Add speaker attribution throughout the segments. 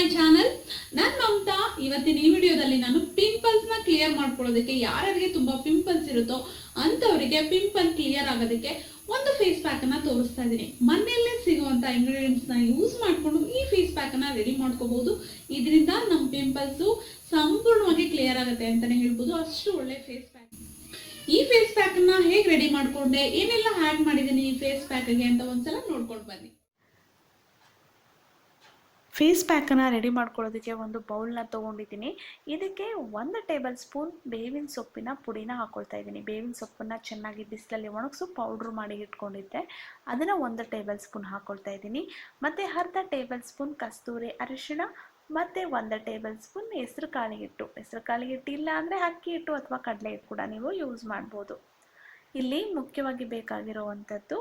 Speaker 1: My channel ನಾನು ಮಮತಾ, ಇವತ್ತಿನ ಈ ವಿಡಿಯೋದಲ್ಲಿ ನಾನು ಪಿಂಪಲ್ಸ್ನ ಕ್ಲಿಯರ್ ಮಾಡ್ಕೊಳ್ಳೋದಕ್ಕೆ ಯಾರ್ಯಾರಿಗೆ ತುಂಬಾ ಪಿಂಪಲ್ಸ್ ಇರುತ್ತೋ ಅಂತವರಿಗೆ ಪಿಂಪಲ್ ಕ್ಲಿಯರ್ ಆಗೋದಕ್ಕೆ ಒಂದು ಫೇಸ್ ಪ್ಯಾಕ್ ಅನ್ನ ತೋರಿಸ್ತಾ ಇದ್ದೀನಿ. ಮನೆಯಲ್ಲೇ ಸಿಗುವಂತ ಇಂಗ್ರೀಡಿಯೆಂಟ್ಸ್ನ ಯೂಸ್ ಮಾಡ್ಕೊಂಡು ಈ ಫೇಸ್ ಪ್ಯಾಕ್ ಅನ್ನ ರೆಡಿ ಮಾಡ್ಕೋಬಹುದು ಇದರಿಂದ ನಮ್ಮ ಪಿಂಪಲ್ಸ್ ಸಂಪೂರ್ಣವಾಗಿ ಕ್ಲಿಯರ್ ಆಗುತ್ತೆ ಅಂತಾನೆ ಹೇಳ್ಬೋದು. ಅಷ್ಟು ಒಳ್ಳೆ ಫೇಸ್ ಪ್ಯಾಕ್ ಈ ಫೇಸ್ ಪ್ಯಾಕ್ನ ಹೇಗೆ ರೆಡಿ ಮಾಡ್ಕೊಂಡೆ, ಏನೆಲ್ಲ ಆಡ್ ಮಾಡಿದ್ದೀನಿ ಈ ಫೇಸ್ ಪ್ಯಾಕ್ಗೆ ಅಂತ ಒಂದ್ಸಲ ನೋಡ್ಕೊಂಡು ಬನ್ನಿ.
Speaker 2: ಫೇಸ್ ಪ್ಯಾಕನ್ನು ರೆಡಿ ಮಾಡ್ಕೊಳ್ಳೋದಕ್ಕೆ ಒಂದು ಬೌಲ್ನ ತೊಗೊಂಡಿದ್ದೀನಿ. ಇದಕ್ಕೆ ಒಂದು ಟೇಬಲ್ ಸ್ಪೂನ್ ಬೇವಿನ ಸೊಪ್ಪಿನ ಪುಡಿನ ಹಾಕ್ಕೊಳ್ತಾ ಇದ್ದೀನಿ. ಬೇವಿನ ಸೊಪ್ಪನ್ನು ಚೆನ್ನಾಗಿ ಬಿಸಿಲಲ್ಲಿ ಒಣಗಿಸು ಪೌಡ್ರ್ ಮಾಡಿ ಇಟ್ಕೊಂಡಿದ್ದೆ. ಅದನ್ನು ಒಂದು ಟೇಬಲ್ ಸ್ಪೂನ್ ಹಾಕ್ಕೊಳ್ತಾ ಇದ್ದೀನಿ. ಮತ್ತು ಅರ್ಧ ಟೇಬಲ್ ಸ್ಪೂನ್ ಕಸ್ತೂರಿ ಅರಿಶಿಣ, ಮತ್ತು ಒಂದು ಟೇಬಲ್ ಸ್ಪೂನ್ ಹೆಸ್ರು ಕಾಳಿಗಿಟ್ಟು ಹೆಸ್ರು ಕಾಳು ಹಿಟ್ಟು ಇಲ್ಲ ಅಂದರೆ ಅಕ್ಕಿ ಹಿಟ್ಟು ಅಥವಾ ಕಡಲೆ ಹಿಟ್ಟು ಕೂಡ ನೀವು ಯೂಸ್ ಮಾಡ್ಬೋದು. ಇಲ್ಲಿ ಮುಖ್ಯವಾಗಿ ಬೇಕಾಗಿರುವಂಥದ್ದು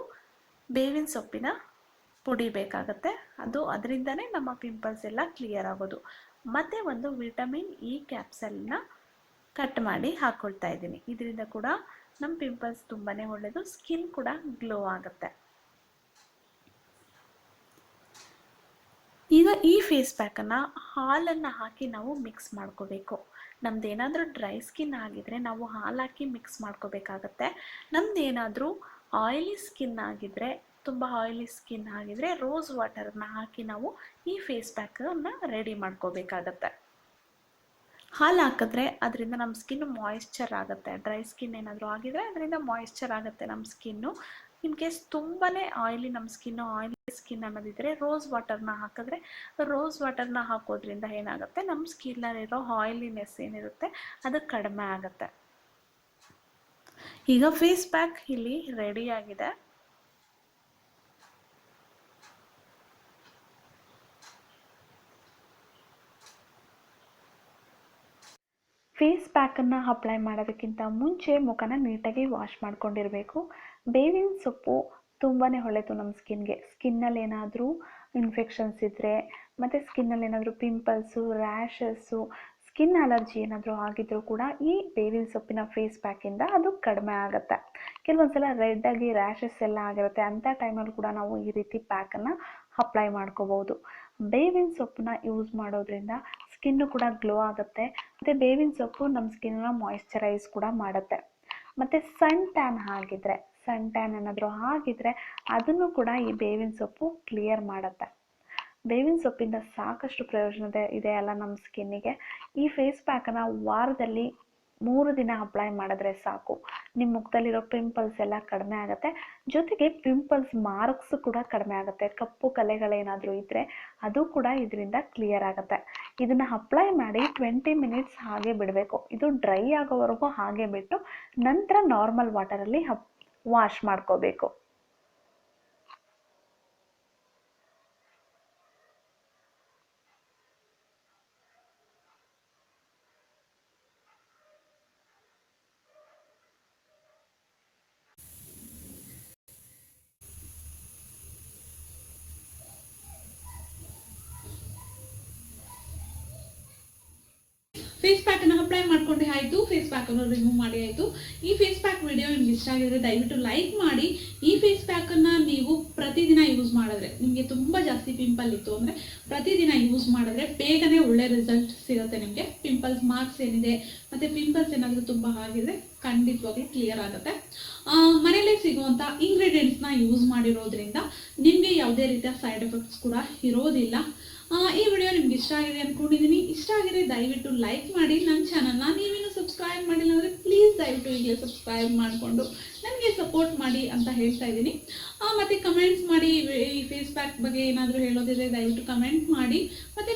Speaker 2: ಬೇವಿನ ಸೊಪ್ಪಿನ ಪುಡಿ ಬೇಕಾಗುತ್ತೆ. ಅದು ಅದರಿಂದನೇ ನಮ್ಮ ಪಿಂಪಲ್ಸ್ ಎಲ್ಲ ಕ್ಲಿಯರ್ ಆಗೋದು. ಮತ್ತೆ ಒಂದು ವಿಟಮಿನ್ ಇ ಕ್ಯಾಪ್ಸಲ್ನ ಕಟ್ ಮಾಡಿ ಹಾಕ್ಕೊಳ್ತಾ ಇದ್ದೀನಿ. ಇದರಿಂದ ಕೂಡ ನಮ್ಮ ಪಿಂಪಲ್ಸ್ ತುಂಬಾ ಒಳ್ಳೆಯದು ಸ್ಕಿನ್ ಕೂಡ ಗ್ಲೋ ಆಗುತ್ತೆ. ಈಗ ಈ ಫೇಸ್ ಪ್ಯಾಕನ್ನು ಹಾಲನ್ನು ಹಾಕಿ ನಾವು ಮಿಕ್ಸ್ ಮಾಡ್ಕೋಬೇಕು. ನಮ್ದು ಏನಾದರೂ ಡ್ರೈ ಸ್ಕಿನ್ ಆಗಿದ್ರೆ ನಾವು ಹಾಲು ಹಾಕಿ ಮಿಕ್ಸ್ ಮಾಡ್ಕೋಬೇಕಾಗತ್ತೆ. ನಮ್ದು ಏನಾದರೂ ಆಯಿಲಿ ಸ್ಕಿನ್ ಆಗಿದ್ರೆ ತುಂಬ ಆಯಿಲಿ ಸ್ಕಿನ್ ಆಗಿದ್ರೆ ರೋಸ್ ವಾಟರ್ನ ಹಾಕಿ ನಾವು ಈ ಫೇಸ್ ಪ್ಯಾಕನ್ನು ರೆಡಿ ಮಾಡ್ಕೋಬೇಕಾಗತ್ತೆ. ಹಾಲು ಹಾಕಿದ್ರೆ ಅದರಿಂದ ನಮ್ಮ ಸ್ಕಿನ್ ಮಾಯಿಶ್ಚರ್ ಆಗುತ್ತೆ. ಡ್ರೈ ಸ್ಕಿನ್ ಏನಾದರೂ ಆಗಿದ್ರೆ ಅದರಿಂದ ಮಾಯಿಶ್ಚರ್ ಆಗುತ್ತೆ ನಮ್ಮ ಸ್ಕಿನ್ನು ಇನ್ ಕೇಸ್ ತುಂಬಾ ಆಯಿಲಿ ನಮ್ಮ ಸ್ಕಿನ್ನು ಆಯಿಲಿ ಸ್ಕಿನ್ ಅನ್ನೋದಿದ್ರೆ ರೋಸ್ ವಾಟರ್ನ ಹಾಕಿದ್ರೆ ರೋಸ್ ವಾಟರ್ನ ಹಾಕೋದ್ರಿಂದ ಏನಾಗುತ್ತೆ? ನಮ್ಮ ಸ್ಕಿನ್ನಲ್ಲಿರೋ ಆಯಿಲಿನೆಸ್ ಏನಿರುತ್ತೆ? ಅದು ಕಡಿಮೆ ಆಗುತ್ತೆ. ಈಗ ಫೇಸ್ ಪ್ಯಾಕ್ ಇಲ್ಲಿ ರೆಡಿ ಆಗಿದೆ. ಫೇಸ್ ಪ್ಯಾಕನ್ನು ಅಪ್ಲೈ ಮಾಡೋದಕ್ಕಿಂತ ಮುಂಚೆ ಮುಖನ ನೀಟಾಗಿ ವಾಶ್ ಮಾಡ್ಕೊಂಡಿರಬೇಕು. ಬೇವಿನ ಸೊಪ್ಪು ತುಂಬಾ ಒಳ್ಳೆಯದು ನಮ್ಮ ಸ್ಕಿನ್ಗೆ. ಸ್ಕಿನ್ನಲ್ಲಿ ಏನಾದರೂ ಇನ್ಫೆಕ್ಷನ್ಸ್ ಇದ್ದರೆ ಮತ್ತು ಸ್ಕಿನ್ನಲ್ಲಿ ಏನಾದರೂ ಪಿಂಪಲ್ಸು ರ್ಯಾಷಸ್ಸು ಸ್ಕಿನ್ ಅಲರ್ಜಿ ಏನಾದರೂ ಆಗಿದ್ದರೂ ಕೂಡ ಈ ಬೇವಿನ ಸೊಪ್ಪಿನ ಫೇಸ್ ಪ್ಯಾಕಿಂದ ಅದು ಕಡಿಮೆ ಆಗುತ್ತೆ. ಕೆಲವೊಂದು ಸಲ ರೆಡ್ಡಾಗಿ ರ್ಯಾಷಸ್ ಎಲ್ಲ ಆಗಿರುತ್ತೆ. ಅಂಥ ಟೈಮಲ್ಲಿ ಕೂಡ ನಾವು ಈ ರೀತಿ ಪ್ಯಾಕನ್ನು ಅಪ್ಲೈ ಮಾಡ್ಕೋಬೋದು ಬೇವಿನ ಸೊಪ್ಪನ್ನ ಯೂಸ್ ಮಾಡೋದ್ರಿಂದ ಸ್ಕಿನ್ನು ಕೂಡ ಗ್ಲೋ ಆಗುತ್ತೆ. ಮತ್ತು ಬೇವಿನ ಸೊಪ್ಪು ನಮ್ಮ ಸ್ಕಿನ್ನ ಮಾಯಿಶ್ಚರೈಸ್ ಕೂಡ ಮಾಡುತ್ತೆ. ಮತ್ತು ಸನ್ ಟ್ಯಾನ್ ಆಗಿದ್ರೆ ಸನ್ ಟ್ಯಾನ್ ಏನಾದರೂ ಆಗಿದ್ರೆ ಅದನ್ನು ಕೂಡ ಈ ಬೇವಿನ ಸೊಪ್ಪು ಕ್ಲಿಯರ್ ಮಾಡುತ್ತೆ. ಬೇವಿನ ಸೊಪ್ಪಿಂದ ಸಾಕಷ್ಟು ಪ್ರಯೋಜನ ಇದೆ ಅಲ್ಲ ನಮ್ಮ ಸ್ಕಿನ್ನಿಗೆ ಈ ಫೇಸ್ ಪ್ಯಾಕನ್ನು ವಾರದಲ್ಲಿ ಮೂರು ದಿನ ಅಪ್ಲೈ ಮಾಡಿದ್ರೆ ಸಾಕು. ನಿಮ್ಮ ಮುಖದಲ್ಲಿರೋ ಪಿಂಪಲ್ಸ್ ಎಲ್ಲ ಕಡಿಮೆ ಆಗುತ್ತೆ. ಜೊತೆಗೆ ಪಿಂಪಲ್ಸ್ ಮಾರ್ಕ್ಸ್ ಕೂಡ ಕಡಿಮೆ ಆಗುತ್ತೆ. ಕಪ್ಪು ಕಲೆಗಳೇನಾದರೂ ಇದ್ದರೆ ಅದು ಕೂಡ ಇದರಿಂದ ಕ್ಲಿಯರ್ ಆಗುತ್ತೆ. ಇದನ್ನು ಅಪ್ಲೈ ಮಾಡಿ ಟ್ವೆಂಟಿ ಮಿನಿಟ್ಸ್ ಹಾಗೆ ಬಿಡಬೇಕು. ಇದು ಡ್ರೈ ಆಗೋವರೆಗೂ ಹಾಗೆ ಬಿಟ್ಟು ನಂತರ ನಾರ್ಮಲ್ ವಾಟರಲ್ಲಿ ಹಪ್ ವಾಶ್ ಮಾಡ್ಕೋಬೇಕು.
Speaker 1: ಫೇಸ್ ಪ್ಯಾಕ್ ಅನ್ನು ಅಪ್ಲೈ ಮಾಡ್ಕೊಂಡೆ ಆಯ್ತು. ಫೇಸ್ ಪ್ಯಾಕ್ ಅನ್ನು ರಿಮೂವ್ ಮಾಡಿ ಆಯ್ತು. ಈ ಫೇಸ್ ಪ್ಯಾಕ್ ವಿಡಿಯೋ ನಿಮ್ಗೆ ಇಷ್ಟ ಆಗಿದ್ರೆ ದಯವಿಟ್ಟು ಲೈಕ್ ಮಾಡಿ. ಈ ಫೇಸ್ ಪ್ಯಾಕ್ ಅನ್ನ ನೀವು ಪ್ರತಿದಿನ ಯೂಸ್ ಮಾಡಿದ್ರೆ, ನಿಮಗೆ ತುಂಬಾ ಜಾಸ್ತಿ ಪಿಂಪಲ್ ಇತ್ತು ಅಂದ್ರೆ ಪ್ರತಿದಿನ ಯೂಸ್ ಮಾಡಿದ್ರೆ ಬೇಗನೆ ಒಳ್ಳೆ ರಿಸಲ್ಟ್ ಸಿಗುತ್ತೆ ನಿಮಗೆ. ಪಿಂಪಲ್ಸ್ ಮಾರ್ಕ್ಸ್ ಏನಿದೆ, ಮತ್ತೆ ಪಿಂಪಲ್ಸ್ ಏನಾದರೂ ತುಂಬಾ ಆಗಿದೆ ಖಂಡಿತವಾಗ್ಲೂ ಕ್ಲಿಯರ್ ಆಗುತ್ತೆ. ಮನೆಯಲ್ಲೇ ಸಿಗುವಂತ ಇಂಗ್ರೀಡಿಯೆಂಟ್ಸ್ನ ಯೂಸ್ ಮಾಡಿರೋದ್ರಿಂದ ನಿಮಗೆ ಯಾವುದೇ ರೀತಿಯ ಸೈಡ್ ಎಫೆಕ್ಟ್ಸ್ ಕೂಡ ಇರೋದಿಲ್ಲ. ಈ ವಿಡಿಯೋ ಇಷ್ಟ ಆಗಿದೆ ಅನ್ಕೊಂಡಿದ್ದೀನಿ ಇಷ್ಟ ಆಗಿದೆ ದಯವಿಟ್ಟು ಲೈಕ್ ಮಾಡಿ ನನ್ನ ಚಾನಲ್ನ ನೀವೇನು ಸಬ್ಸ್ಕ್ರೈಬ್ ಮಾಡಿಲ್ಲ ಅಂದರೆ ಪ್ಲೀಸ್ ದಯವಿಟ್ಟು ಈಗಲೇ ಸಬ್ಸ್ಕ್ರೈಬ್ ಮಾಡಿಕೊಂಡು ನನಗೆ ಸಪೋರ್ಟ್ ಮಾಡಿ ಅಂತ ಹೇಳ್ತಾ ಇದ್ದೀನಿ. ಮತ್ತು ಕಮೆಂಟ್ಸ್ ಮಾಡಿ, ಈ ಫೇಸ್ ಪ್ಯಾಕ್ ಬಗ್ಗೆ ಏನಾದರೂ ಹೇಳೋದಿದೆ ದಯವಿಟ್ಟು ಕಮೆಂಟ್ ಮಾಡಿ. ಮತ್ತು